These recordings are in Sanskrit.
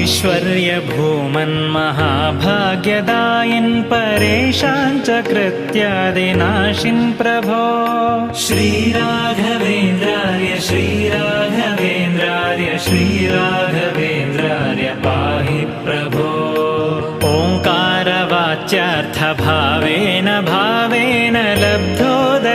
ऐश्वर्यभूमन्महाभाग्यदायिन् परेशान् च कृत्यादिनाशिन् प्रभो। श्रीराघवेन्द्राय श्रीराघवेन्द्राय श्रीराघवेन्द्राय पाहि प्रभो। ओङ्कारवाच्यार्थभावेन भावेन लब्धोदय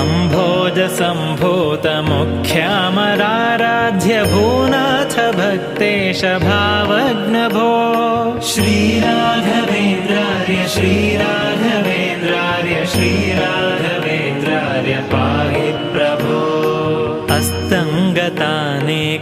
अम्भोजसम्भूतमुख्यामराराध्य भूनाथ भक्तेश भावग्नभो। श्रीराघवेन्द्राय श्रीराघवेन्द्राय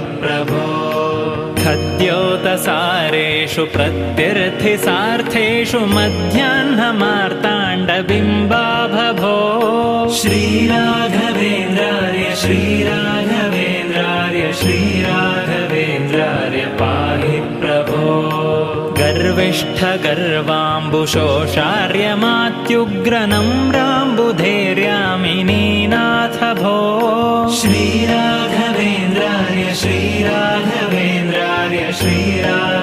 प्रभो। खद्योतसारेषु प्रत्यर्थिसार्थेषु मध्याह्नमार्ताण्डबिम्बाभभो श्रीराघवेन्द्रार्य श्रीराघवेन्द्रार्य श्रीराघवेन्द्रार्य पाहि प्रभो। गर्विष्ठगर्वाम्बुशोषार्यमात्युग्रनम्राम्बुधैर्यामिनीनाथ भो श्रीराघवेन्द्रार्य श्रीराघवेन्द्रार्य श्रीराघवेन्द्रार्य